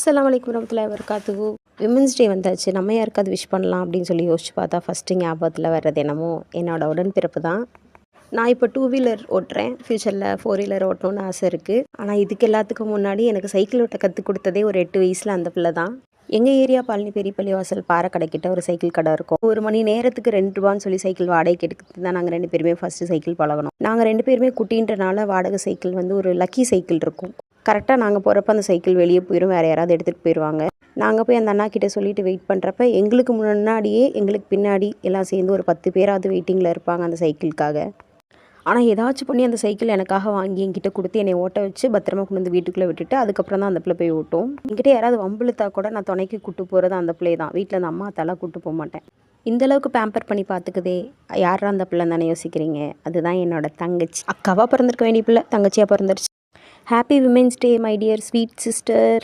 அஸ்லாம் வலைக்கம் வரமத்துல வரக்காத்து women's day வந்தாச்சு. நம்ம யாருக்காவது விஷ் பண்ணலாம் அப்படின்னு சொல்லி யோசிச்சு பார்த்தா ஃபஸ்ட்டு ஞாபகத்தில் வர்றது என்னமோ என்னோட உடன்பிறப்பு தான். நான் இப்போ டூ வீலர் ஓட்டுறேன். ஃப்யூச்சரில் ஃபோர் வீலர் ஓட்டணும்னு ஆசை இருக்குது ஆனால் இதுக்கு எல்லாத்துக்கும் முன்னாடி எனக்கு சைக்கிள் ஓட்ட கற்றுக் கொடுத்ததே ஒரு எட்டு வயசில் அந்த பிள்ளை தான். எங்கள் ஏரியா பழனி பெரிய பள்ளிவாசல் பாறை கடைக்கிட்ட ஒரு சைக்கிள் கடை இருக்கும். ஒரு மணி நேரத்துக்கு ரெண்டு ரூபான்னு சொல்லி சைக்கிள் வாடகைக்கு எடுக்கிறது தான் நாங்கள் ரெண்டு பேருமே ஃபஸ்ட்டு சைக்கிள் பழகணும். நாங்கள் ரெண்டு பேருமே குட்டின்றனால வாடகை சைக்கிள் வந்து ஒரு லக்கி சைக்கிள் இருக்கும். கரெக்டாக நாங்கள் போகிறப்ப அந்த சைக்கிள் வெளியே போயிடும் வேறு யாராவது எடுத்துகிட்டு போயிடுவாங்க நாங்கள் போய் அந்த அண்ணா கிட்டே சொல்லிட்டு வெயிட் பண்ணுறப்ப எங்களுக்கு முன்னாடியே எங்களுக்கு பின்னாடி எல்லாம் சேர்ந்து ஒரு பத்து பேராவது வெயிட்டிங்கில் இருப்பாங்க அந்த சைக்கிளுக்காக ஆனால் ஏதாச்சும் பண்ணி அந்த சைக்கிள் எனக்காக வாங்கி என்கிட்ட கொடுத்து என்னை ஓட்ட வச்சு பத்திரமா கொண்டு வந்து வீட்டுக்குள்ளே விட்டுட்டு அதுக்கப்புறம் தான் அந்த பிள்ளை போய் ஓட்டும். என்கிட்ட யாராவது வம்பிழுத்தா கூட நான் துணைக்கு கூட்டு போகிறது அந்த பிள்ளை தான். வீட்டில் அந்த அம்மா தலை கூட்டு போக மாட்டேன். இந்த அளவுக்கு பேம்பர் பண்ணி பார்த்துக்குதே யாரா அந்த பிள்ளை தானே யோசிக்கிறீங்க? அதுதான் என்னோட தங்கச்சி. அக்காவாக பிறந்திருக்க வேண்டிய பிள்ளை தங்கச்சியாக பிறந்துருச்சு. happy women's day my dear sweet sister